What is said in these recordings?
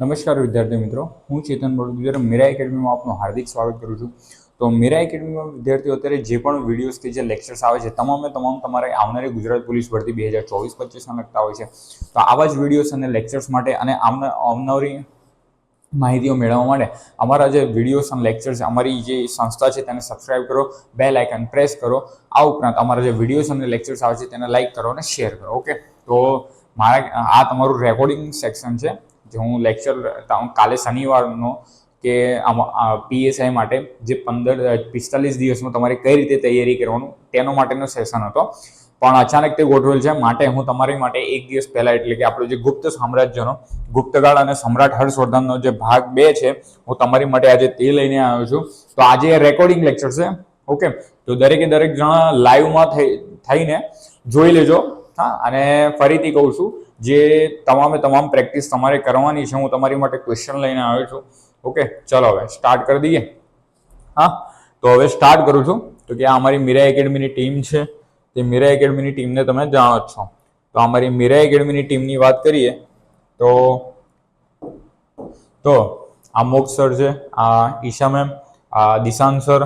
નમસ્કાર વિદ્યાર્થી મિત્રો, હું ચેતન બળદુજર મીરા એકેડમીમાં આપનું હાર્દિક સ્વાગત કરું છું. તો મીરા એકેડમીમાં વિદ્યાર્થીઓ, અત્યારે જે પણ વિડીયોઝ કે જે લેક્ચર્સ આવે છે, તમામે તમામ તમારે આવનારી ગુજરાત પોલીસ ભરતી બે હજાર ચોવીસ પચીસના લગતા હોય છે. તો આવા જ વિડીયોઝ અને લેક્ચર્સ માટે અને આવના- આવનારી માહિતીઓ મેળવવા માટે અમારા જે વિડીયોઝ અને લેક્ચર્સ અમારી જે સંસ્થા છે, તેને સબસ્ક્રાઇબ કરો બે લાઇકન પ્રેસ કરો. આ ઉપરાંત અમારા જે વિડીયોઝ અને લેક્ચર્સ આવે છે, તેને લાઇક કરો અને શેર કરો. ઓકે તો મારા, આ તમારું રેકોર્ડિંગ સેક્શન છે. જે હું લેક્ચર કાલે શનિવારનો કે પીએસઆઈ માટે જે પંદર પિસ્તાલીસ દિવસમાં તમારે કઈ રીતે તૈયારી કરવાનું તેનો માટેનો સેશન હતો. પણ અચાનક તે ગોઠવેલ છે. માટે હું તમારી માટે એક દિવસ પહેલા એટલે કે આપણો જે ગુપ્ત સામ્રાજ્યનો ગુપ્તકાળ અને સમ્રાટ હર્ષવર્ધનનો જે ભાગ બે છે, હું તમારી માટે આજે તે લઈને આવ્યો છું. તો આજે રેકોર્ડિંગ લેક્ચર છે. ઓકે? તો દરેકે દરેક જણા લાઈવમાં થઈને જોઈ લેજો. હા, અને ફરીથી કહું છું જે તમામે તમામ પ્રેક્ટિસ તમારે કરવાની છે, હું તમારી માટે ક્વેશ્ચન લઈને આવ્યો છું. ઓકે ચલો હવે સ્ટાર્ટ કરી દઈએ. હા, તો હવે સ્ટાર્ટ કરું છું. તો કે આ અમારી મીરા એકેડમીની ટીમ છે. તે મીરા એકેડમીની ટીમને તમે જાણો જ છો. તો અમારી મીરા એકેડમીની ટીમની વાત કરીએ, તો તો આ મોક્ષ સર છે, આ ઈશા મેમ, આ દિશાન સર,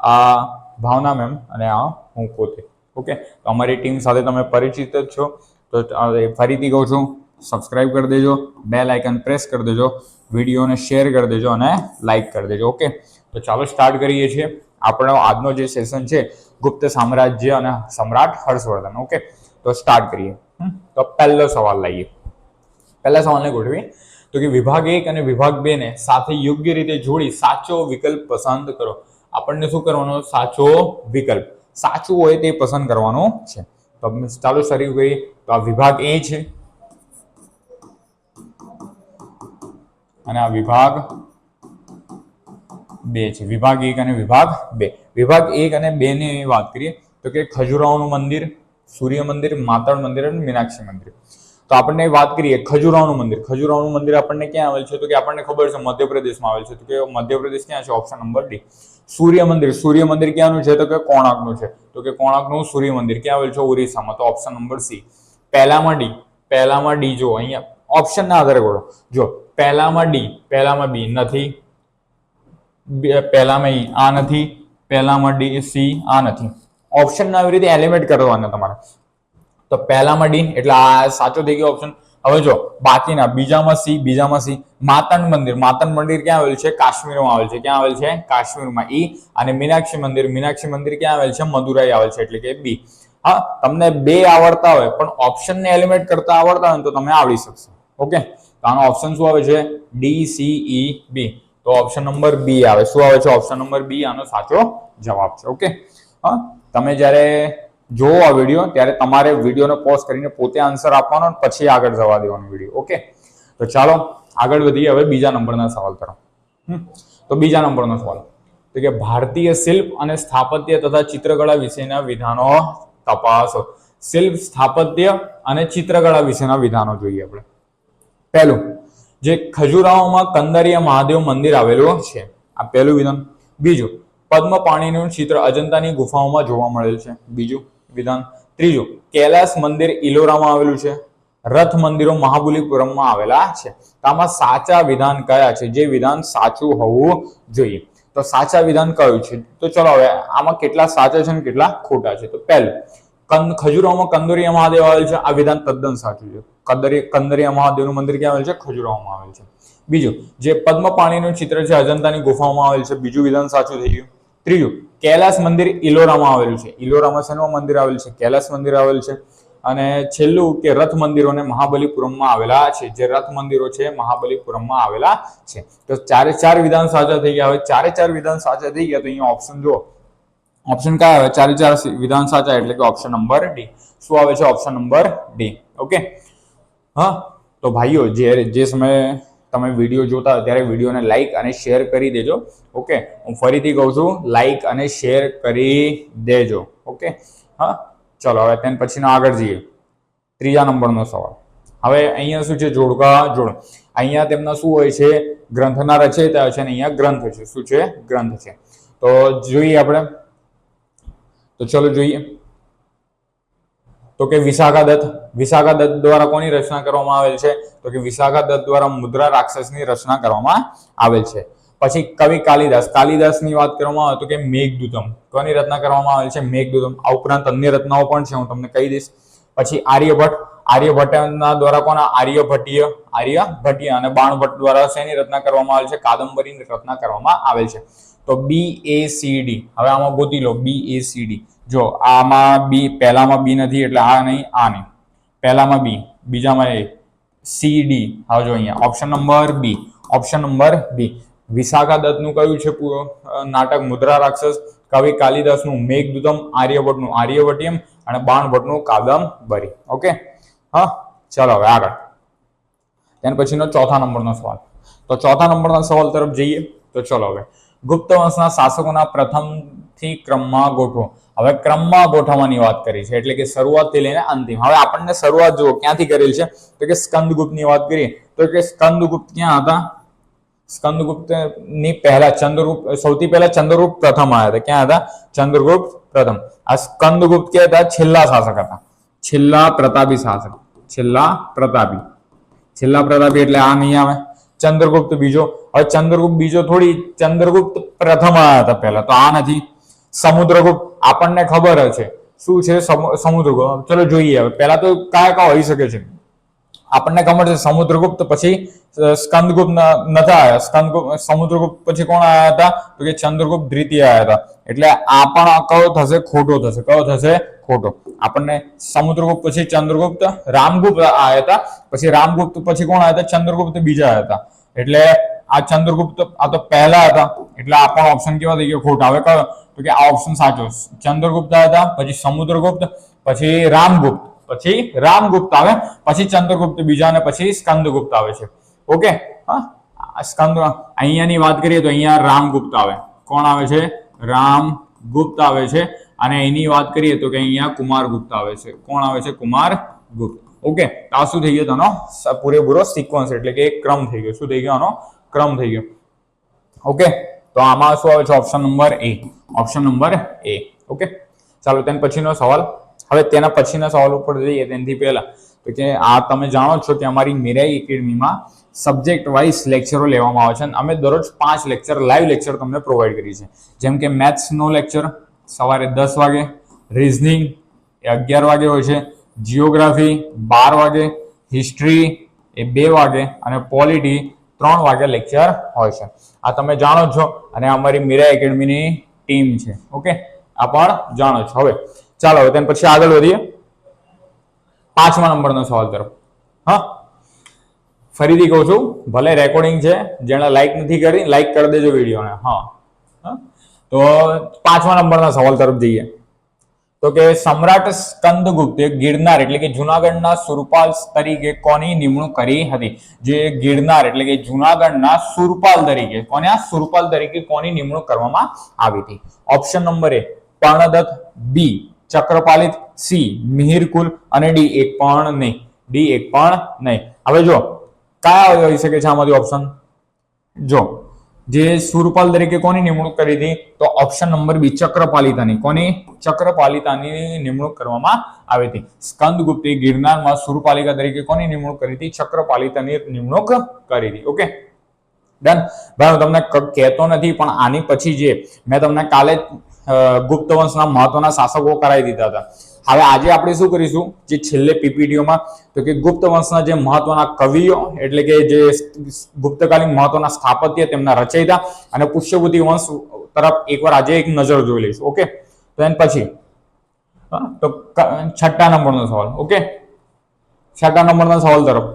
આ ભાવના મેમ અને આ હું પોતે. ઓકે તો અમારી ટીમ સાથે તમે પરિચિત જ છો. તો ફરીથી કહું છું સબસ્ક્રાઇબ કરી દેજો બેલ આઇકન પ્રેસ કરી દેજો વિડીયોને શેર કરી દેજો અને લાઇક કરી દેજો ઓકે તો ચાલો સ્ટાર્ટ કરીએ છીએ. આપણો આજનો જે સેશન છે, ગુપ્ત સામ્રાજ્ય અને સમ્રાટ હર્ષવર્ધન ઓકે તો સ્ટાર્ટ કરીએ. તો પહેલો સવાલ લઈએ. પહેલા સવાલને ગોઠવીએ. તો કે વિભાગ એક અને વિભાગ બે ને સાથે યોગ્ય રીતે જોડી સાચો વિકલ્પ પસંદ કરો. આપણને શું કરવાનો? સાચો વિકલ્પ. સાચું હોય તે પસંદ કરવાનો છે. તો ચાલો શરૂ કરીએ. તો આ વિભાગ એ છે. અને આ વિભાગ બે છે. વિભાગ એક અને વિભાગ બે. વિભાગ એક અને બે ની વાત કરીએ તો કે ખજુરાહોનું મંદિર, સૂર્ય મંદિર માતળ મંદિર અને મીનાક્ષી મંદિર. તો આપણને વાત કરીએ ખજુરાહોનું મંદિર. ખજુરાહોનું મંદિર આપણને ક્યાં આવેલ છે? તો કે આપણને ખબર છે મધ્યપ્રદેશમાં આવેલ છે. તો કે મધ્યપ્રદેશ ક્યાં છે? ઓપ્શન નંબર ડી સૂર્ય મંદિર. સૂર્ય મંદિર ક્યાંનું છે? તો કે કોણાકનું છે. તો કે કોણાકનું સૂર્ય મંદિર. ક્યાં આવેલ છે? ઓરિસ્સામાં. તો ઓપ્શન નંબર સી પહેલામાં ડી પહેલામાં ડી જો, અહીંયા ઓપ્શન ના આધારે કરો જો, પહેલામાં ડી પહેલામાં બી નથી. પહેલામાં ઈ આ નથી. પહેલામાં ડી સી આ નથી. ઓપ્શન આવી રીતે એલિમેન્ટ કરવાના તમારે. તો પહેલામાં ડી એટલે આ સાચો થઈ ગયો ઓપ્શન હવે જો, બાકીના બીજામાં સી બીજામાં સી, માતન મંદિર. માતન મંદિર ક્યાં આવેલ છે? કાશ્મીરમાં આવેલ છે. ક્યાં આવેલ છે? કાશ્મીરમાં. ઈ અને મીનાક્ષી મંદિર. મીનાક્ષી મંદિર ક્યાં આવેલ છે? મદુરાઈ આવેલ છે, એટલે કે બી. હા, તમને બે આવડતા હોય, પણ ઓપ્શન ને એલિમેન્ટ કરતા આવડતા હોય તો તમે આવડી શકશો. ઓકે? તો આનો ઓપ્શન શું આવે છે? D, C, E, B. તો ઓપ્શન નંબર બી આવે. શું આવે છે? ઓપ્શન નંબર બી, આનો સાચો જવાબ છે. ઓકે? હા, તમે જ્યારે જોવો આ વીડિયો ત્યારે તમારે વિડીયોને પોઝ કરીને પોતે આન્સર આપવાનો પછી આગળ જવા દેવાનો વીડિયો ઓકે તો ચાલો, આગળ વધીએ, હવે બીજા નંબરના સવાલ તરફ. તો બીજા નંબરનો સવાલ. તો કે ભારતીય શિલ્પ અને સ્થાપત્ય તથા ચિત્રકળા વિશેના વિધાનો તપાસો. શિલ્પ, સ્થાપત્ય અને ચિત્રકળા વિશેના વિધાનો જોઈએ આપણે. પહેલું, જે ખજુરાહોમાં કંદરીય મહાદેવ મંદિર આવેલું છે. આ પહેલું વિધાન. બીજું પદ્મપાણીનું ચિત્ર અજંતાની ગુફાઓમાં જોવા મળેલ છે. બીજું વિધાન. ત્રીજું, કૈલાસ મંદિર ઇલોરામાં આવેલું છે. રથ મંદિરો મહાબલીપુરમમાં આવેલા છે. તો આમાં સાચા વિધાન કયા છે? જે વિધાન સાચું હોવું જોઈએ. તો સાચા વિધાન કયું છે? તો ચલો હવે આમાં કેટલા સાચા છે અને કેટલા ખોટા છે? તો પહેલું કંદ ખજુરાહોમાં કંદોરિયા મહાદેવ આવેલ છે. આ વિધાન તદ્દન સાચું છે. કંદરી, કંદરિયા મહાદેવનું મંદિર ક્યાં આવેલ છે? ખજુરાહોમાં આવેલ છે. બીજું, જે પદ્મપાણીનું ચિત્ર છે, અજંતાની ગુફાઓમાં આવેલ છે. બીજું વિધાન સાચું થઈ ગયું. ત્રીજું કૈલાસ મંદિર ઇલોરામાં આવેલું છે. ઇલોરામાં શેનું મંદિર આવેલું છે? કૈલાસ મંદિર આવેલ છે. અને છેલ્લું કે રથ મંદિરોને મહાબલીપુરમમાં આવેલા છે. જે રથ મંદિરો છે, મહાબલીપુરમમાં આવેલા છે. તો ચારે ચાર વિધાન સાચા થઈ ગયા. હવે ચારે ચાર વિધાન સાચા થઈ ગયા તો અહીંયા ઓપ્શન જુઓ. ઓપ્શન કયા આવે? ચારે ચાર વિધાન સાચા એટલે કે ઓપ્શન નંબર ડી શું આવે છે? ઓપ્શન નંબર ડી ઓકે હા? તો ભાઈઓ, જે જે સમયે તમે વીડિયો જોતા ત્યારે વિડીયોને લાઈક અને શેર કરી દેજો ઓકે હું ફરીથી કહું છું લાઈક અને શેર કરી દેજો ઓકે હા, ચલો, હવે તેના પછીનો આગળ જઈએ. ત્રીજા નંબરનો સવાલ. હવે અહીંયા શું છે? જોડકા, જોડ. અહીંયા તેમના શું હોય છે? ગ્રંથના રચયિતા છે અને અહીંયા ગ્રંથ છે. શું છે? ગ્રંથ છે. તો જોઈએ આપણે. તો ચલો જોઈએ. તો કે વિશાખા દત્ત. વિશાખા દત્ત દ્વારા કોની રચના કરવામાં આવેલ છે? તો કે વિશાખા દત્ત દ્વારા મુદ્રા રાક્ષસની રચના કરવામાં આવેલ છે. પછી કવિ કાલિદાસ. કાલિદાસની વાત કરવામાં આવે તો કે મેઘદૂતમ. કોની રચના કરવામાં આવેલ છે? મેઘદૂતમ. આ ઉપરાંત અન્ય રચનાઓ પણ છે, હું તમને કહી દઈશ. પછી આર્યભટ્ટ. આર્યભટ્ટના દ્વારા કોના? આર્યભટ્ટીય. આર્યભટ્ટીય અને બાણભટ્ટ દ્વારા શેની રચના કરવામાં આવેલ છે? કાદંબરીની રચના કરવામાં આવેલ છે. તો બી એ સી ડી હવે આમાં ગોતી લો. બી એ સી ડી જો આમાં બી, પહેલામાં બી નથી, એટલે આ નહીં આ નહીં. પહેલામાં બી, બીજામાં એ, સી, ડી. આવજો અહીંયા option number B option number B. વિશાખા દત્તનું કયું છે નાટક? મુદ્રા રાક્ષસ, કવિ કાલિદાસનું મેઘદૂતમ, આર્યભટ્ટનું આર્યભટ્ટિયમ અને બાણભટ્ટનું કાદંબરી. ઓકે? હા, ચાલો હવે આગળ. ત્યાર પછીનો ચોથા નંબરનો સવાલ. તો ચોથા નંબરના સવાલ તરફ જઈએ. તો ચલો હવે. ગુપ્ત વંશના શાસકોના પ્રથમથી ક્રમમાં ગોઠવો. હવે ક્રમમાં ગોઠવવાની વાત કરી છે, એટલે કે શરૂઆતથી લઈને અંતિમ. હવે આપણને શરૂઆત જુઓ, ક્યાંથી કરેલ છે? તો કે સ્કંદગુપ્તની વાત કરીએ, તો કે સ્કંદગુપ્ત ક્યાં હતા? સ્કંદગુપ્તની પહેલા ચંદ્રગુપ્ત, સૌથી પહેલા ચંદ્રગુપ્ત પ્રથમ આવ્યા હતા. ક્યાં હતા? ચંદ્રગુપ્ત પ્રથમ. આ સ્કંદગુપ્ત કે હતા? છેલ્લા શાસક હતા. છેલ્લા પ્રતાપી શાસક. છેલ્લા પ્રતાપી. છેલ્લા પ્રતાપી એટલે આ નહીં આવે. ચંદ્રગુપ્ત બીજો. હવે ચંદ્રગુપ્ત બીજો થોડી, ચંદ્રગુપ્ત પ્રથમ આવ્યા હતા પહેલા. તો આ નથી. સમુદ્રગુપ્ત આપણને ખબર છે શું છે સમુ- સમુદ્રગુપ્ત? ચલો જોઈએ હવે. પહેલા તો કયા કયા હોઈ શકે છે? આપણને ખબર છે સમુદ્રગુપ્ત પછી સ્કંદગુપ્ત નતા આવ્યા સ્કંદગુપ્ત, સમુદ્રગુપ્ત પછી કોણ આવ્યા હતા? તો કે ચંદ્રગુપ્ત દ્વિતીય આવ્યા હતા. એટલે આ પણ કયો થશે? ખોટો થશે. કયો થશે? ખોટો. આપણને સમુદ્રગુપ્ત પછી ચંદ્રગુપ્ત, રામગુપ્ત આવ્યા હતા. પછી રામગુપ્ત પછી કોણ આવ્યા હતા? ચંદ્રગુપ્ત બીજા આવ્યા હતા. એટલે આ ચંદ્રગુપ્ત આ તો પહેલા હતા, એટલે આ પણ ઓપ્શન કેવા થઈ ગયો? ખોટા. હવે કયો તો કે આ ઓપ્શન સાચો ચંદ્રગુપ્ત હતા, પછી સમુદ્રગુપ્ત, પછી રામગુપ્ત પછી રામગુપ્ત આવે, પછી ચંદ્રગુપ્ત બીજા અને પછી સ્કંદગુપ્ત આવે છે. ઓકે? હા? સ્કંદ, અહીંયાની વાત કરીએ તો અહીંયા રામગુપ્ત આવે. કોણ આવે છે? રામગુપ્ત આવે છે. અને એની વાત કરીએ તો કે અહીંયા કુમારગુપ્ત આવે છે. કોણ આવે છે? કુમારગુપ્ત. ઓકે? આ શું થઈ ગયો તેનો પૂરેપૂરો સિક્વન્સ એટલે કે એક ક્રમ થઈ ગયો. શું થઈ ગયો આનો? ક્રમ થઈ ગયો. ઓકે તો આમાં શું આવે છે? Option number A option number A okay ચાલો, તેના પછીનો સવાલ. હવે તેના પછીના સવાલ ઉપર જઈએ, તેનાથી પહેલા. તો કે આ તમે જાણો છો કે અમારી મીરાઈ એકેડમીમાં સબ્જેક્ટ વાઇઝ લેક્ચરો લેવામાં આવે છે અને અમે દરરોજ પાંચ લેક્ચર લાઈવ લેક્ચર તમને પ્રોવાઈડ કરીએ છીએ. જેમ કે મેથ્સનો લેક્ચર સવારે દસ વાગે. રિઝનિંગ એ અગિયાર વાગે હોય છે. જીઓગ્રાફી બાર વાગે. હિસ્ટ્રી એ બે વાગે. અને પોલિટી ત્રણ વાગે લેક્ચર હોય છે. આ તમે જાણો છો અને અમારી મીરા એકેડમીની ટીમ છે. ઓકે આ પણ જાણો છો. હવે, ચાલો, હવે તેના પછી આગળ વધીએ. પાંચમા નંબરનો સવાલ તરફ. હા? ફરીથી કહું છું, ભલે રેકોર્ડિંગ છે, જેણે લાઈક નથી કરી લાઈક કરી દેજો વિડીયોને. હા? તો પાંચમા નંબરના સવાલ તરફ જઈએ. તો કે સમ્રાટ સ્કંદગુપ્તે ગિરનાર એટલે કે જુનાગઢના સુરપાલ તરીકે કોની નિમણૂક કરી હતી? જે ગિરનાર એટલે કે જુનાગઢના સુરપાલ તરીકે, કોને? આ સુરપાલ તરીકે કોની નિમણૂક કરવામાં આવી હતી? Option number A Parnadatta, B Chakrapalit, C Mihirakula અને ડી એક પણ નહીં. ડી એક પણ નહીં. હવે જો, કયા હોઈ શકે છે આમાંથી ઓપ્શન? જો જે સુરપાલ તરીકે કોની નિમણૂક કરી હતી? તો ઓપ્શન નંબર બી ચક્રપાલિતાની. કોની? ચક્રપાલિતાની નિમણૂક કરવામાં આવી હતી. સ્કંદગુપ્તે ગિરનારમાં સુરપાલિકા તરીકે કોની નિમણૂક કરી હતી? ચક્રપાલિતાની નિમણૂક કરી હતી. ઓકે? ડન. ભાઈ, હું તમને કહેતો નથી, પણ આની પછી જે મેં તમને કાલે ગુપ્ત વંશના મહત્વના શાસકો કરાવી દીધા હતા. હવે આજે આપણે શું કરીશું? જે છેલ્લે પીપીટીઓમાં તો કે ગુપ્ત વંશના જે મહત્વના કવિઓ, એટલે કે જે ગુપ્તકાલીન મહત્વના સ્થાપત્ય તેમના રચયિતા અને પુષ્યભૂતિ વંશ તરફ એકવાર આજે એક નજર જોઈ લઈશું, ઓકે? તો એના પછી તો છઠ્ઠા નંબરનો સવાલ, ઓકે? છઠ્ઠા નંબરના સવાલ તરફ.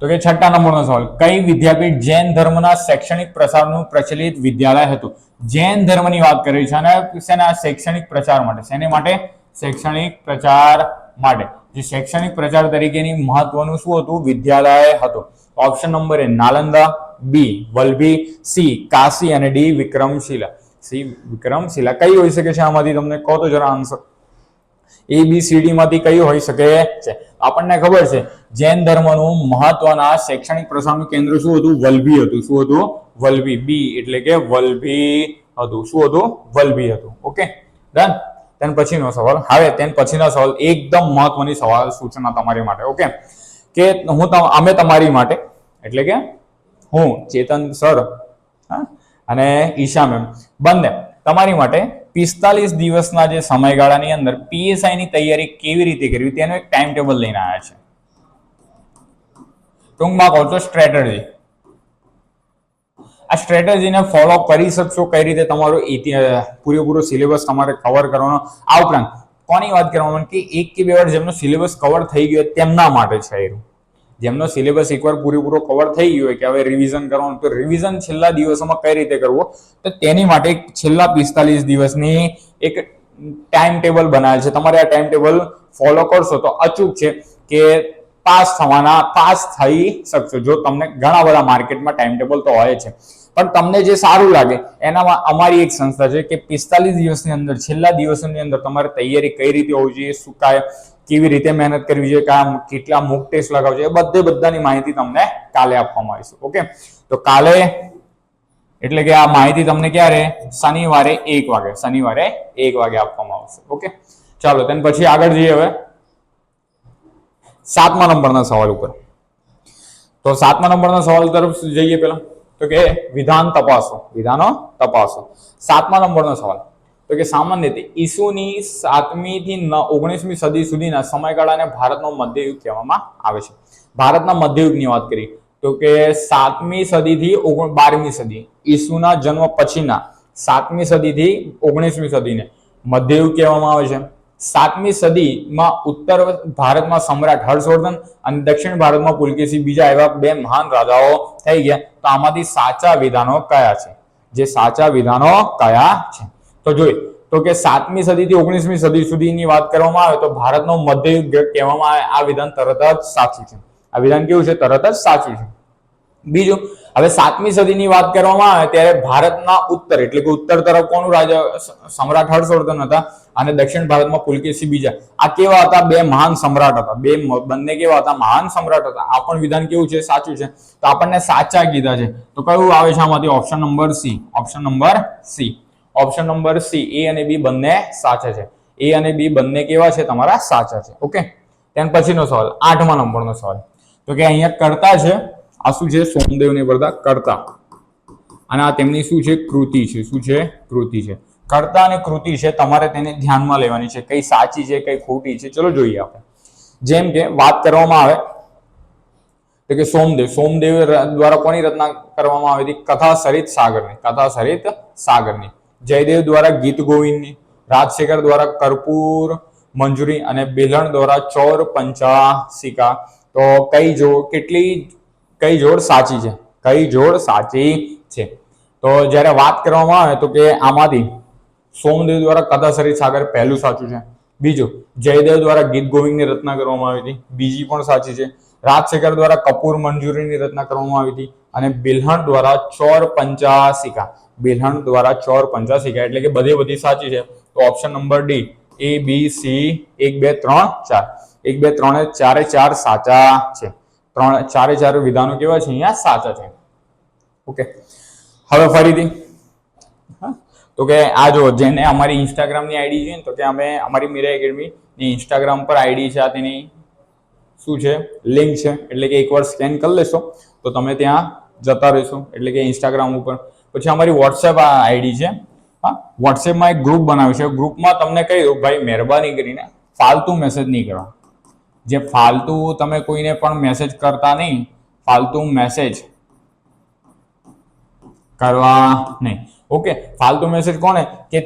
તો કે છઠ્ઠા નંબરનો સવાલ, કઈ વિદ્યાપીઠ જૈન ધર્મના શૈક્ષણિક પ્રસારનું પ્રચલિત વિદ્યાલય હતું? જૈન ધર્મની વાત કરી છે અને શેના શૈક્ષણિક પ્રચાર માટે? શેને માટે? શૈક્ષણિક પ્રચાર માટે. જે શૈક્ષણિક પ્રચાર તરીકેની મહત્વનું શું હતું? વિદ્યાલય હતું. Option number A Nalanda B Valabhi C Kashi અને ડી વિક્રમશિલા. સી વિક્રમશિલા કઈ હોઈ શકે છે આમાંથી? તમને કહો તો જરા answer A B C D માંથી કઈ હોઈ શકે છે? આપણને ખબર છે, જૈન ધર્મનું મહત્વના શૈક્ષણિક પ્રસારનું કેન્દ્ર શું હતું? વલભી હતું. શું હતું? વલભી. બી એટલે કે વલભી હતું. શું હતું? વલભી હતું. ઓકે ડન તેન પછીનો સવાલ. હવે તેન પછીનો સવાલ એકદમ મહત્વની સવાલ સૂચના તમારી માટે ઓકે કે હું અમે તમારી માટે, એટલે કે હું, ચેતન સર અને ઈશા મેમ, બંને તમારી માટે પિસ્તાલીસ દિવસના જે સમયગાળાની અંદર પીએસઆઈ ની તૈયારી કેવી રીતે કરવી તેનું એક ટાઈમ ટેબલ લઈને આવ્યા છે. ટૂંકમાં કહો તો સ્ટ્રેટેજી આ સ્ટ્રેટેજીને ફોલો કરી શકશો, કઈ રીતે તમારો પૂરેપૂરો સિલેબસ તમારે કવર કરવાનો. આ ઉપરાંત, કોની વાત કરવામાં કે એક કે બે વાર જેમનો સિલેબસ કવર થઈ ગયો તેમના માટે છે એ જેમનો સિલેબસ એકવાર પૂરેપૂરો કવર થઈ ગયો હોય કે હવે રિવિઝન કરવાનું, તો રિવિઝન છેલ્લા દિવસોમાં કઈ રીતે કરવું? તો તેની માટે છેલ્લા પિસ્તાલીસ દિવસની એક ટાઈમ ટેબલ બનાવેલ છે. તમારે આ ટાઈમ ટેબલ ફોલો કરશો તો અચૂક છે કે પાસ થવાના, પાસ થઈ શકશો. જો તમને ઘણા બધા માર્કેટમાં ટાઈમ ટેબલ તો હોય છે. પણ તમને જે સારું લાગે, એનામાં અમારી એક સંસ્થા છે કે પિસ્તાલીસ દિવસની અંદર, છેલ્લા દિવસોની અંદર તમારે તૈયારી કઈ રીતે હોવી જોઈએ, શું કાય, કેવી રીતે મહેનત કરવી જોઈએ કયા કેટલા મુક ટેસ્ટ લગાવવા જોઈએ બધે બધાની માહિતી તમને કાલે આપવામાં આવશે. ઓકે? તો કાલે, એટલે કે આ માહિતી તમને ક્યારે? શનિવારે એક વાગે, શનિવારે એક વાગે આપવામાં આવશે. ઓકે? ચાલો, તેન પછી આગળ જઈએ હવે. સાતમા નંબરના સવાલ ઉપર. તો સાતમા નંબરના સવાલ તરફ જઈએ પેલા તો કે વિધાન તપાસો. વિધાનો તપાસો. સાતમા નંબરનો સવાલ. તો કે સામાન્ય રીતે ઈસુની સાતમી થી ઓગણીસમી સદી સુધીના સમયગાળાને ભારતનો મધ્યયુગ કહેવામાં આવે છે. ભારતના મધ્યયુગની વાત કરી તો કે સાતમી સદીથી બારમી સદી, ઈસુના જન્મ પછીના સાતમી સદીથી ઓગણીસમી સદીને મધ્યયુગ કહેવામાં આવે છે. સાતમી સદીમાં ઉત્તર ભારતમાં સમ્રાટ હર્ષવર્ધન અને દક્ષિણ ભારતમાં પુલકેશી બીજા એવા બે મહાન રાજાઓ થઈ ગયા. તો આમાંથી સાચા વિધાનો કયા છે? જે સાચા વિધાનો કયા છે? તો જોઈ, તો કે સાતમી સદીથી ઓગણીસમી સદી સુધીની વાત કરવામાં આવે તો ભારતનો મધ્યયુગ કહેવામાં આવે, આ વિધાન તરત જ સાચું છે. આ વિધાન કેવું છે? તરત જ સાચું છે. બીજું હવે સાતમી સદીની વાત કરવામાં આવે ત્યારે ભારતના ઉત્તર, એટલે કે ઉત્તર તરફ કોનું રાજા, સમ્રાટ હર્ષવર્ધન હતા અને દક્ષિણ ભારતમાં પુલકેશી બીજા. આ કેવા હતા? બે મહાન સમ્રાટ હતા. બે બંને કેવા હતા? મહાન સમ્રાટ હતા. આ પણ વિધાન કેવું છે? સાચું છે. તો આપણને સાચા કીધા છે. તો કયું આવે છે આમાંથી? Option number C. Option number C. Option number C. A અને બી બંને સાચા છે. એ અને બી બંને કેવા છે? તમારા સાચા છે. ઓકે? ત્યાર પછીનો સવાલ. આઠમા નંબરનો સવાલ. તો કે અહીંયા કરતા છે આ શું છે? સોમદેવની બધા કરતા. અને આ તેમની શું છે? કૃતિ છે. શું છે? કૃતિ છે. કર્તા અને કૃતિ છે, તમારે તેને ધ્યાનમાં લેવાની છે. કઈ સાચી છે, કઈ ખોટી છે? ચલો જોઈએ આપણે. જેમ કે વાત કરવામાં આવે, તો કે સોમદેવ. સોમદેવ દ્વારા કોની રચના કરવામાં આવી હતી? કથા સરિત સાગરની. કથા સરિત સાગરની. જયદેવ દ્વારા ગીત ગોવિંદની. રાજશેખર દ્વારા કર્પૂર, મંજૂરી અને બેલણ દ્વારા ચોર પંચાસિકા તો કઈ જો કેટલી કઈ જોડ સાચી છે? કઈ જોડ સાચી છે? તો જ્યારે વાત કરવામાં આવે તો કે આમાંથી સોમદેવ દ્વારા કદાશરી સાગર પહેલું સાચું છે. બીજું, જયદેવ દ્વારા ગીત ગોવિંદની રચના કરવામાં આવી હતી. બીજી પણ સાચી છે. રાજશેખર દ્વારા કપૂર મંજૂરીની રચના કરવામાં આવી હતી અને બિલહણ દ્વારા ચોર પંચાસિકા બિલહણ દ્વારા ચોર પંચાસિકા એટલે કે બધી બધી સાચી છે. તો option number D A B C એક, બે, ત્રણ, ચાર. એક, બે, ત્રણ, ચારે, ચાર સાચા છે. ત્રણ ચારે ચાર વિધાનો કેવા છે? અહીંયા સાચા છે. ઓકે. હવે ફરીથી? તો કે આ જો જેને અમારી ઇન્સ્ટાગ્રામની આઈડી છે ને, તો કે અમે અમારી મીરા એકેડમી ની ઇન્સ્ટાગ્રામ પર આઈડી છે આ તેની. શું છે? લિંક છે. એટલે કે એકવાર સ્કેન કરી લેશો. તો તમે ત્યાં જતા રહેશો. એટલે કે ઇન્સ્ટાગ્રામ ઉપર. પછી અમારી વોટ્સએપ આઈડી છે. હા. વોટ્સએપમાં એક ગ્રુપ બનાવ્યું છે. ગ્રુપમાં તમને કહી દઉં, ભાઈ, મહેરબાની કરીને ફાલતુ મેસેજ નહીં કરવા જે ફાલતુ તમે કોઈને પણ મેસેજ કરતા નહીં, ફાલતુ મેસેજ કરવા નહીં. ઓકે ફાલતુ મેસેજ કોને? કે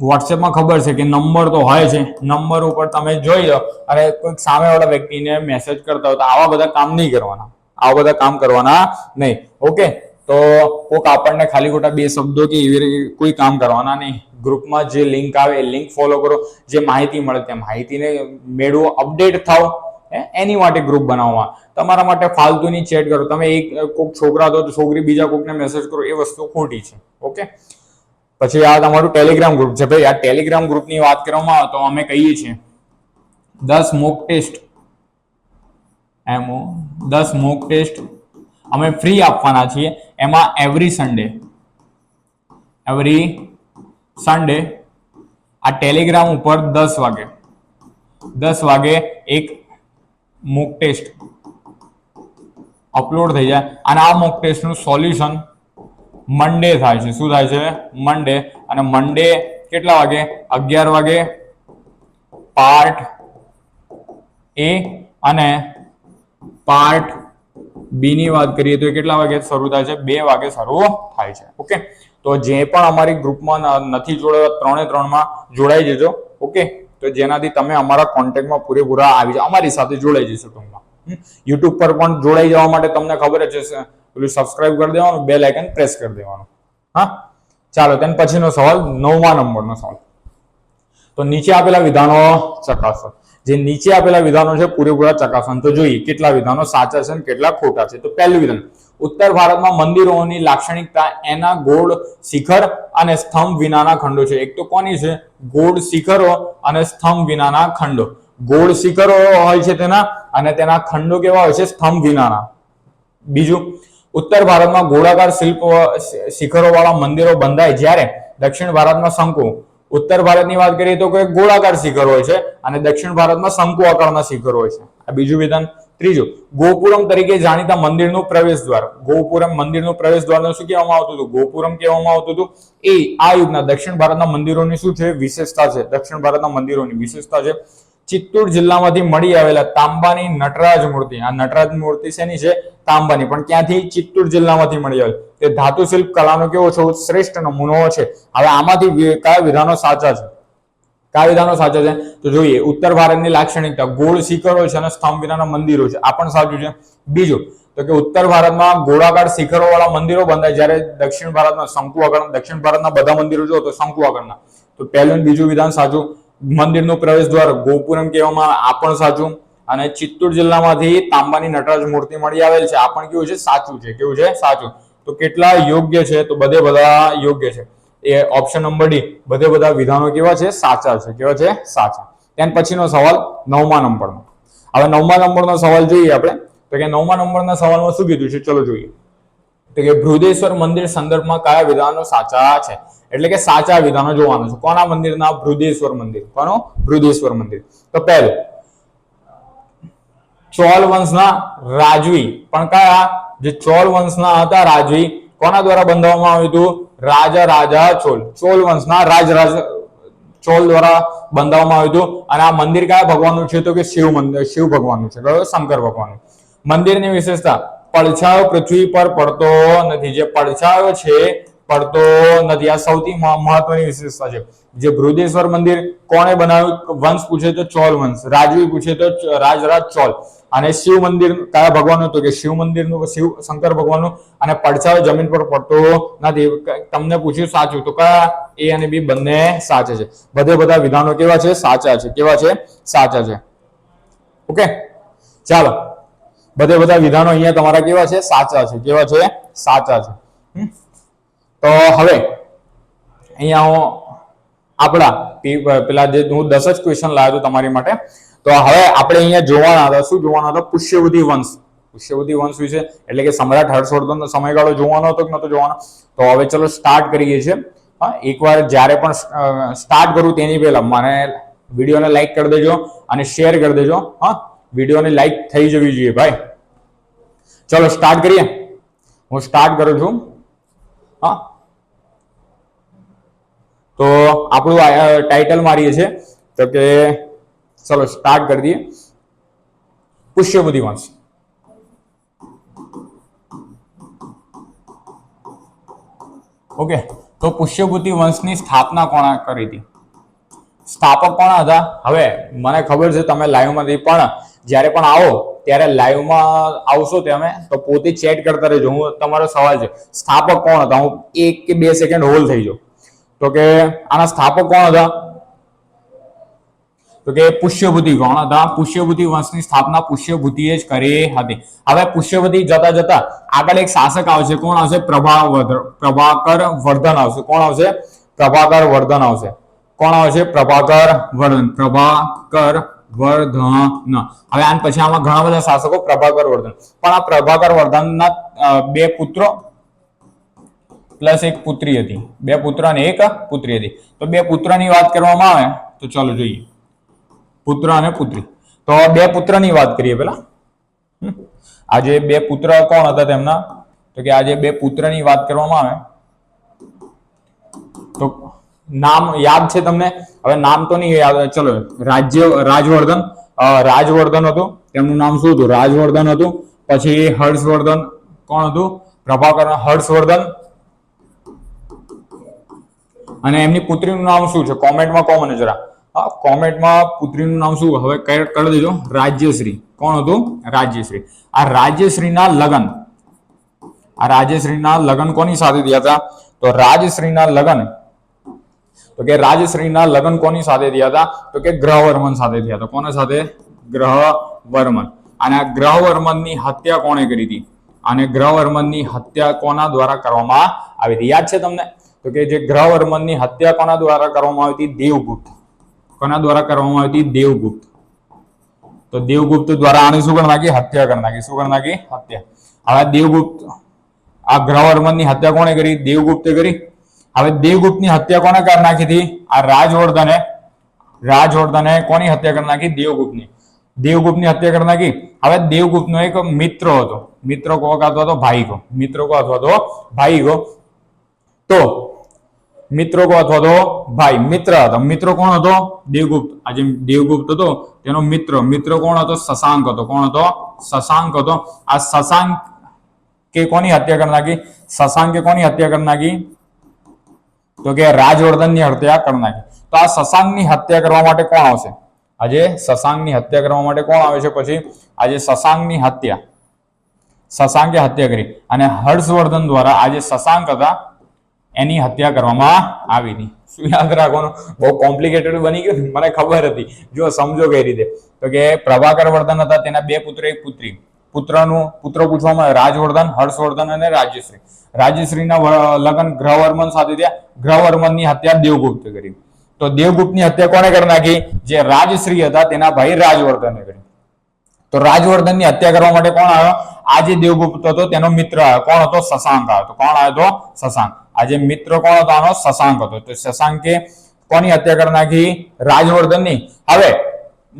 વોટ્સએપમાં ખબર છે કે નંબર તો હોય છે, નંબર ઉપર તમે જોઈ લો. અને કોઈક સામેવાળા વ્યક્તિને મેસેજ કરતા હોય તો આવા બધા કામ નહીં કરવાના. આવા બધા કામ કરવાના નહીં. ઓકે તો કોઈક આપણને ખાલી ખોટા બે શબ્દો કે એવી રીતે કોઈ કામ કરવાના નહીં. ગ્રુપમાં જે લિંક આવે એ લિંક ફોલો કરો. જે માહિતી મળે તે માહિતીને મેળવો અપડેટ થાવ એની માટે ગ્રુપ બનાવવા. તમારા માટે ફાલતુની ચેટ કરો. તમે એક કોક છોકરા તો છોકરી બીજા કોઈકને મેસેજ કરો, એ વસ્તુ ખોટી છે. ઓકે? પછી આ તમારું ટેલિગ્રામ ગ્રુપ છે. ભાઈ, આ ટેલિગ્રામ ગ્રુપની વાત કરવામાં આવે તો અમે કહીએ છીએ, દસ મોક ટેસ્ટ એમ દસ મોક ટેસ્ટ અમે ફ્રી આપવાના છીએ. એમાં એવરી સન્ડે એવરી સન્ડે આ ટેલિગ્રામ ઉપર દસ વાગે દસ વાગે એક મોક ટેસ્ટ અપલોડ થઈ જાય. અને આ મોક ટેસ્ટનું સોલ્યુશન મંડે થાય છે. શું થાય છે? મંડે અને મંડે કેટલા વાગે? અગિયાર વાગે પાર્ટ એ અને પાર્ટ બી ની વાત કરીએ તો એ કેટલા વાગે શરૂ થાય છે? બે વાગે શરૂ થાય છે. ઓકે? તો જે પણ અમારી ગ્રુપમાં નથી જોડાયા, ત્રણે ત્રણમાં જોડાઈ જજો. ઓકે? તો જેનાથી તમે અમારા કોન્ટેક્ટમાં પૂરેપૂરા આવી જાઓ. અમારી સાથે જોડાઈ જશો ટૂંકમાં. યુટ્યુબ પર પણ જોડાઈ જવા માટે તમને ખબર જ છે પેલું સબસ્ક્રાઇબ કરી દેવાનું બે લાઇકન પ્રેસ કરી દેવાનું. હા? ચાલો, તેના પછીનો સવાલ, નવમા નંબરનો સવાલ. તો નીચે આપેલા વિધાનો ચકાસો. જે નીચે આપેલા વિધાનો છે, પૂરેપૂરા ચકાસવાનું તો જોઈએ, કેટલા વિધાનો સાચા છે અને કેટલા ખોટા છે. તો પહેલું વિધાન ઉત્તર ભારતમાં મંદિરોની લાક્ષણિકતા એના ગોળ શિખર અને સ્તંભ વિનાના ખંડો છે. એક તો કોની છે? ગોળ શિખરો અને સ્તંભ વિનાના ખંડો. ગોળ શિખરો હોય છે તેના અને તેના ખંડો કેવા હોય છે? સ્તંભ વિનાના. બીજું, ઉત્તર ભારતમાં ગોળાકાર શિલ્પ શિખરો વાળા મંદિરો બંધાય જ્યારે દક્ષિણ ભારતમાં શંકુ. ઉત્તર ભારતની વાત કરીએ તો કોઈ ગોળાકાર શિખર હોય છે અને દક્ષિણ ભારતમાં શંકુ આકારના શિખર હોય છે. આ બીજું વિધાન. ત્રીજું, ગોપુરમ તરીકે જાણીતા મંદિરનું પ્રવેશ દ્વાર. ગોપુરમ મંદિરનું પ્રવેશ દ્વારનું શું કહેવામાં આવતું હતું? ગોપુરમ કહેવામાં આવતું હતું? એ આ યુગના દક્ષિણ ભારતના મંદિરોની શું છે? વિશેષતા છે. દક્ષિણ ભારતના મંદિરોની વિશેષતા છે. ચિત્તૂર જિલ્લામાંથી મળી આવેલા તાંબાની નટરાજ મૂર્તિ. આ નટરાજ મૂર્તિ શેની છે? તાંબાની. પણ ક્યાંથી? ચિત્તૂર જિલ્લામાંથી મળી આવેલ. તે ધાતુ શિલ્પ કલાનો કેવો છે? શ્રેષ્ઠ નમૂનો છે. હવે આમાંથી કયા વિધાનો સાચા છે? કયા વિધાનો સાચા છે. તો જોઈએ, ઉત્તર ભારતની લાક્ષણિકતા, ગોળ શિખરો છે અને સ્તંભ વિનાના મંદિરો છે. આ પણ સાચું છે. બીજું, તો કે ઉત્તર ભારતમાં ગોળાકાર શિખરો વાળા મંદિરો બંધાય. જ્યારે દક્ષિણ ભારતમાં શંકુ દક્ષિણ ભારતના બધા મંદિરો જો તો શંકુ આકારના તો પહેલું બીજું વિધાન સાચું. મંદિરનું પ્રવેશ દ્વાર ગોપુરમ કહેવામાં આ પણ સાચું. અને ચિત્તૂર જિલ્લામાંથી તાંબાની નટરાજ મૂર્તિ મળી આવેલ છે. આ પણ કેવું છે? સાચું છે. કેવું છે? સાચું. તો કેટલા યોગ્ય છે? તો બધે બધા યોગ્ય છે. એ ઓપ્શન નંબર ડી બધે બધા વિધાનો કેવા છે? સાચા છે. કેવા છે? સાચા. ત્યાર પછીનો સવાલ નવમા નંબરનો. હવે નવમા નંબરનો સવાલ જોઈએ આપણે. તો કે નવમા નંબરના સવાલમાં શું કીધું છે? ચલો જોઈએ. તો કે બૃહદેશ્વર મંદિર સંદર્ભમાં કયા વિધાનો સાચા છે? એટલે કે સાચા વિધાનો જોવાનું છે. કોના મંદિરના? બૃહદેશ્વર મંદિર. કોનો? બૃહદેશ્વર મંદિર. તો પહેલું, ચોલ વંશના રાજવી. પણ કયા? જે ચોલ વંશના હતા, રાજવી કોના દ્વારા બંધાવવામાં આવ્યું હતું? રાજા રાજા, ચોલ ચોલ વંશના રાજ રાજ, ચોલ દ્વારા બંધાવવામાં આવ્યું હતું. અને આ મંદિર કયા ભગવાનનું છે તો કે શિવ મંદિર, શિવ ભગવાનનું છે કયો શંકર ભગવાનનું. મંદિરની વિશેષતા, પડછાયો પૃથ્વી પર પડતો નથી. જે પડછાયો છે પડતો નથી. આ સૌથી મહ- મહત્વની વિશેષતા છે. જે બૃદેશ્વર મંદિર કોણે બનાવ્યું? વંશ પૂછે તો ચોલ વંશ, રાજવી પૂછે તો રાજરાજ ચોલ. અને શિવ મંદિર કયા ભગવાનનું હતું કે શિવ મંદિરનું, શિવ, શંકર ભગવાનનું અને પડછાયો જમીન પર પડતો નથી. તમને પૂછ્યું સાચું. તો કયા એ અને બી બંને સાચા છે? બધે બધા વિધાનો કેવા છે? સાચા છે. કેવા છે? સાચા છે. ઓકે? ચાલો. બધે બધા વિધાનો અહીંયા તમારા કેવા છે? સાચા છે. કેવા છે? સાચા છે? તો હવે અહીંયા હું આપણા પેલા જે હું દસ જ ક્વેશ્ચન લાવ્યો હતો તમારી માટે. તો હવે આપણે અહીંયા જોવાના હતા, શું જોવાના હતા? પુષ્યવૃદ્ધિ વંશ. પુષ્યવૃદ્ધિ વંશ વિશે, એટલે કે સમ્રાટ હર્ષવર્ધનનો સમયગાળો જોવાનો હતો કે નતો જોવાનો? તો હવે ચલો સ્ટાર્ટ કરીએ છીએ. હા, એકવાર જ્યારે પણ સ્ટાર્ટ કરું તેની પહેલા મને વિડીયોને લાઈક કરી દેજો અને શેર કરી દેજો. હા, વિડીયોને લાઈક થઈ જવી જોઈએ ભાઈ. ચલો સ્ટાર્ટ કરીએ. હું સ્ટાર્ટ કરું છું. હા તો આપણું ટાઇટલ મારીએ છીએ. તો કે, ચલો સ્ટાર્ટ કરી દઈએ. પુષ્યબુદ્ધિ વંશ ઓકે, તો પુષ્યબુદ્ધિ વંશની સ્થાપના કોણે કરી હતી? સ્થાપક કોણ હતા? હવે, મને ખબર છે તમે લાઈવમાંથી પણ, જ્યારે પણ આવો, ત્યારે લાઈવમાં આવશો તમે, તો પોતે ચેટ કરતા રહેજો. હું, તમારો સવાલ છે. સ્થાપક કોણ હતા? હું એક કે બે સેકન્ડ હોલ્ડ થઈ જાઉં. તો કે આના સ્થાપક કોણ હતા? તો કે પુષ્યભૂતિ કોણ હતા? પુષ્યભૂતિ વંશની સ્થાપના પુષ્યભૂતિએ જ કરી હતી. હવે પુષ્યભૂતિ જતા જતા આગળ એક શાસક આવશે. કોણ આવશે? પ્રભા પ્રભાકર વર્ધન આવશે. કોણ આવશે? પ્રભાકર વર્ધન આવશે. કોણ આવશે? પ્રભાકર વર્ધન. પ્રભાકર વર્ધન. હવે આન પછી આમાં ઘણા બધા શાસકો પ્રભાકર વર્ધન. પણ આ પ્રભાકર વર્ધનના બે પુત્રો પ્લસ એક પુત્રી હતી. બે પુત્ર અને એક પુત્રી હતી. તો બે પુત્રની વાત કરવામાં આવે, તો ચાલો જોઈએ. પુત્ર અને પુત્રી. તો બે પુત્રની વાત કરીએ પેલા. આજે બે પુત્ર કોણ હતા તેમના? તો કે આજે બે પુત્રની વાત કરવામાં આવે. તો નામ યાદ છે તમને? હવે નામ તો નહીં યાદ ચલો, રાજ્ય, રાજવર્ધન. રાજવર્ધન હતું. તેમનું નામ શું હતું? રાજવર્ધન હતું. પછી હર્ષવર્ધન કોણ હતું? પ્રભાકર હર્ષવર્ધન. અને એમની પુત્રીનું નામ શું છે? કોમેન્ટમાં કહો મને જરા. હા, કોમેન્ટમાં પુત્રીનું નામ શું? હવે કરી દેજો. રાજ્યશ્રી. કોણ હતું? રાજ્યશ્રી. આ રાજ્યશ્રીના લગ્ન. આ રાજ્યશ્રીના લગ્ન કોની સાથે થયા હતા? તો રાજશ્રીના લગ્ન. તો કે રાજશ્રીના લગ્ન કોની સાથે થયા હતા? તો કે ગ્રહવર્મન સાથે થયા હતા. કોના સાથે? ગ્રહવર્મન. અને આ ગ્રહવર્મનની હત્યા કોણે કરી હતી? અને ગ્રહવર્મનની હત્યા કોના દ્વારા કરવામાં આવી હતી? યાદ છે તમને? તો કે જે ગ્રહવર્મનની હત્યા કોના દ્વારા કરવામાં આવી હતી? દેવગુપ્ત. કોના દ્વારા કરવામાં આવી હતી? દેવગુપ્ત. તો દેવગુપ્ત દ્વારા આને શું કરી નાખી? હત્યા કરી નાખી. શું કરી નાખી? હત્યા. હવે દેવગુપ્ત, આ ગ્રહવર્મનની હત્યા કોણે કરી? દેવગુપ્તે કરી. હવે દેવગુપ્તની હત્યા કોને કરી નાખી હતી? આ રાજવર્ધને રાજવર્ધને કોની હત્યા કરી નાખી? દેવગુપ્તની. દેવગુપ્તની હત્યા કરી નાખી. હવે દેવગુપ્તનો એક મિત્ર હતો. મિત્ર કો અથવા તો ભાઈ કો મિત્ર કો અથવા તો ભાઈ કો તો મિત્રો કો અથવા તો? ભાઈ, મિત્ર. હતો મિત્રો કોણ હતો? દેવગુપ્ત. આજે દેવગુપ્ત હતો. તેનો મિત્ર. મિત્ર કોણ હતો? શશાંક હતો. કોણ હતો? શશાંક હતો. આ શશાંક કે કોની હત્યા કરી નાખી? શશાંકે કોની હત્યા કરી નાખી? તો કે રાજવર્ધનની હત્યા કરી નાખી. તો આ શશાંકની હત્યા કરવા માટે કોણ આવશે? આજે શશાંકની હત્યા કરવા માટે કોણ આવે છે? પછી આજે શશાંકની હત્યા. શશાંકે હત્યા કરી. અને હર્ષવર્ધન દ્વારા આજે શશાંક હતા. એની હત્યા કરવામાં આવી હતી. શું યાદ રાખવાનું? બહુ કોમ્પ્લિકેટેડ બની ગયું મને ખબર હતી. જો સમજો કઈ રીતે. તો કે પ્રભાકર વર્ધન હતા, તેના બે પુત્ર, એક પુત્રી. પુત્રનું પુત્ર પૂછવામાં આવે રાજવર્ધન, હર્ષવર્ધન અને રાજ્યશ્રી. રાજ્યશ્રીના લગ્ન ગ્રહવર્મન સાથે થયા. ગ્રહવર્મનની હત્યા દેવગુપ્તે કરી. તો દેવગુપ્તની હત્યા કોને કરી નાખી? જે રાજશ્રી હતા, તેના ભાઈ રાજવર્ધને કરી. તો રાજવર્ધનની હત્યા કરવા માટે કોણ આવ્યો? આ જે દેવગુપ્ત હતો, તેનો મિત્ર આવ્યો. કોણ હતો? શશાંક આવ્યો. કોણ આવ્યો હતો શશાંક. આ જે મિત્ર કોણ હતો? આનો શશાંક હતો. તો શશાંકે કોની હત્યા કરી નાખી? રાજવર્ધનની. હવે,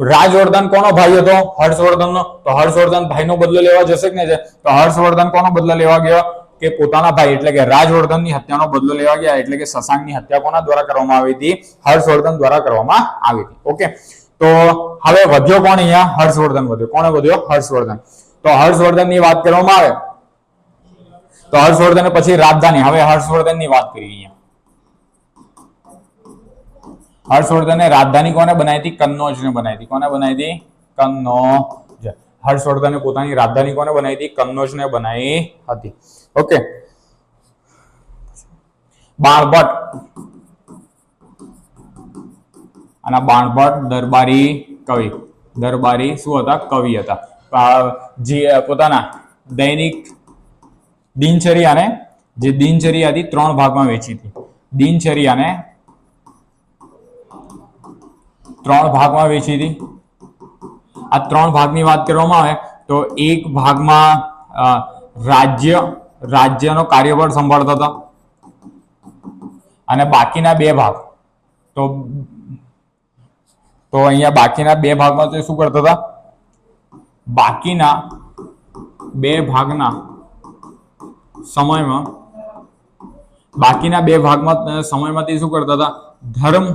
રાજવર્ધન કોનો ભાઈ હતો? હર્ષવર્ધનનો. તો હર્ષવર્ધન ભાઈનો બદલો લેવા જશે કે નહીં તો હર્ષવર્ધન કોનો બદલો લેવા ગયો? કે પોતાના ભાઈ. એટલે કે રાજવર્ધનની હત્યાનો બદલો લેવા ગયા. એટલે કે શશાંકની હત્યા કોના દ્વારા કરવામાં આવી હતી? હર્ષવર્ધન દ્વારા કરવામાં આવી હતી. ઓકે? તો હવે વધ્યો કોણ અહીંયા? હર્ષવર્ધન વધ્યો. કોણે વધ્યો? હર્ષવર્ધન. તો હર્ષવર્ધનની વાત કરવામાં આવે. તો હર્ષવર્ધન પછી રાજધાની. હવે હર્ષવર્ધનની વાત કરીએ અહીંયા. હર્ષવર્ધને રાજધાની કોને બનાવી હતી? કન્નૌજને બનાવી હતી. કોને બનાવી હતી? કન્નૌજ. હર્ષવર્ધને પોતાની રાજધાની કોને બનાવી હતી? કન્નૌજને બનાવી હતી. ઓકે. બાણભટ્ટ. અને બાણભટ્ટ દરબારી કવિ. દરબારી શું હતા? કવિ હતા. જે, પોતાના દૈનિક દિનચર્યાને જે દિનચર્યા હતી ત્રણ ભાગમાં વેચી હતી. દિનચર્યાને ત્રણ ભાગમાં વેચી હતી. આ ત્રણ ભાગની વાત કરવામાં આવે તો એક ભાગમાં રાજ્ય, રાજ્યનો કાર્યભાર સંભાળતા હતા. અને બાકીના બે ભાગ. તો તો અહીંયા બાકીના બે ભાગમાં તે શું કરતા હતા? બાકીના બે ભાગના સમયમાં. બાકીના બે ભાગમાં સમયમાં તે શું કરતા હતા? ધર્મ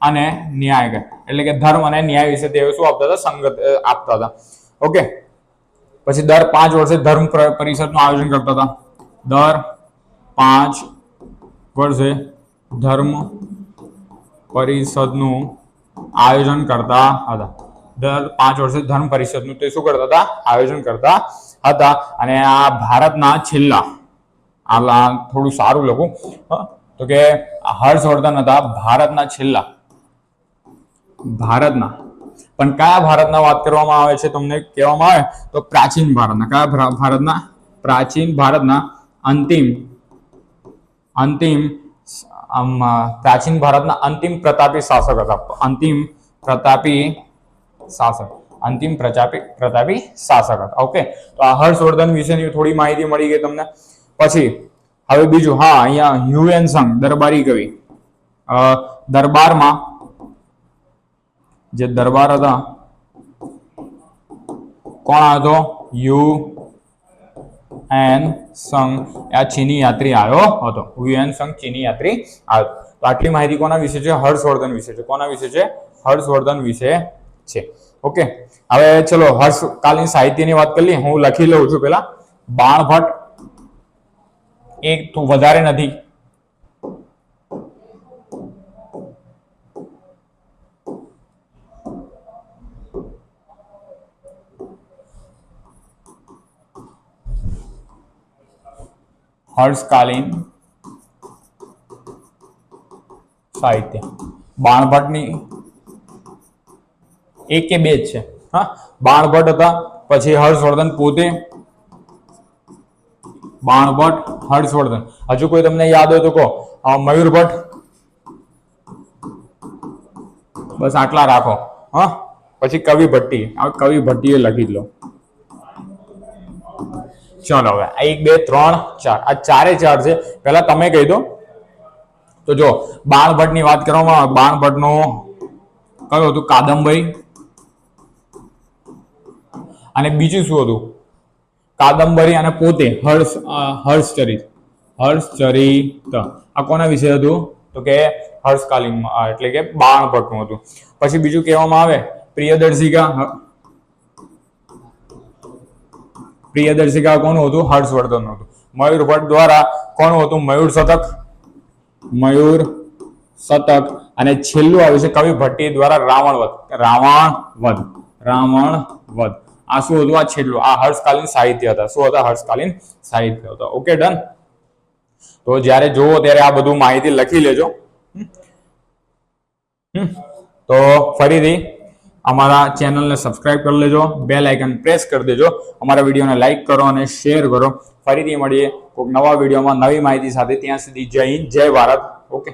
અને ન્યાય એટલે કે ધર્મ અને ન્યાય વિશે તેઓ શું આપતા હતા? સંગત આપતા હતા. ઓકે. પછી દર પાંચ વર્ષે ધર્મ પ્ર- પરિષદનું આયોજન કરતા હતા. દર પાંચ વર્ષે ધર્મ પરિષદનું આયોજન કરતા હતા. દર પાંચ વર્ષે ધર્મ પરિષદનું તે શું કરતા હતા? આયોજન કરતા હતા અને આ ભારતના છેલ્લા, આ થોડું સારું લખું તો કે હર્ષવર્ધન હતા ભારતના છેલ્લા. ભારતના. પણ કયા ભારતના વાત કરવામાં આવે છે તમને કહેવામાં આવે? તો પ્રાચીન ભારતના. કયા ભારતના? પ્રાચીન ભારતના. અંતિમ અંતિમ પ્રાચીન ભારતના અંતિમ પ્રતાપી શાસક હતા. અંતિમ પ્રતાપી શાસક. અંતિમ પ્રતાપી પ્રતાપી શાસક હતા. ઓકે તો આ હર્ષવર્ધન વિશેની થોડી માહિતી મળી ગઈ તમને. પછી, હવે બીજું, હા, અહીંયા હ્યુએન સંઘ, દરબારી કવિ. દરબારમાં જે દરબાર હતા, કોણ હતો? યુ એન સંઘ. આ ચીની યાત્રી આવ્યો હતો. યુએન સંઘ ચીની યાત્રી આવ્યો. તો આટલી માહિતી કોના વિશે છે? હર્ષવર્ધન વિશે છે. કોના વિશે છે? હર્ષવર્ધન વિશે છે. ઓકે? હવે ચલો હર્ષકાલીન સાહિત્યની વાત કરી હું લખી લઉં છું પેલા બાણભટ્ટ એક વધારે નથી. હર્ષકાલીન સાહિત્ય. બાણભટ્ટની એક કે બે જ છે. હા? બાણભટ્ટ હતા, પછી હર્ષવર્ધન પોતે. બાણભટ્ટ, હર્ષવર્ધન. હજુ કોઈ તમને યાદ હોય તો કહો. મયુરભટ્ટ બસ આટલા રાખો. હા? પછી કવિ ભટ્ટી. આ કવિ ભટ્ટીએ લખી લો. ચલો હવે, આ એક, બે, ત્રણ, ચાર. આ ચારે ચાર છે. પહેલા તમે કહી દો. તો જો, બાણભટ્ટની વાત કરવામાં આવે. બાણભટ્ટનો કયું હતું? કાદંબરી. અને બીજું શું હતું? કાદંબરી અને પોતે, હર્ષ હર્ષચરિત. હર્ષચરિત. આ કોના વિશે હતું? તો કે હર્ષકાલીન એટલે કે બાણભટ્ટનું હતું. પછી બીજું કહેવામાં આવે, પ્રિયદર્શિકા. પ્રિયદર્શિકા કોનું હતું? હર્ષવર્ધનનું હતું. મયુરભટ્ટ દ્વારા કોનું હતું? મયુર શતક મયુર શતક અને છેલ્લું આવ્યું છે કવિ ભટ્ટી દ્વારા રાવણવધ. રાવણવધ. રાવણવધ. આ શું હતું? આ છેલ્લું. આ હર્ષકાલીન સાહિત્ય હતા. શું હતા? હર્ષકાલીન સાહિત્ય હતા. ઓકે ડન તો જ્યારે જોવો ત્યારે આ બધું માહિતી લખી લેજો. તો ફરીથી અમારા ચેનલને સબસ્ક્રાઇબ કરી લેજો. બેલ આઇકન પ્રેસ કરી દેજો. અમારા વિડીયોને લાઈક કરો અને શેર કરો. ફરીથી મળીએ કોઈક નવા વિડીયોમાં નવી માહિતી સાથે. ત્યાં સુધી જય હિન્દ, જય ભારત. ઓકે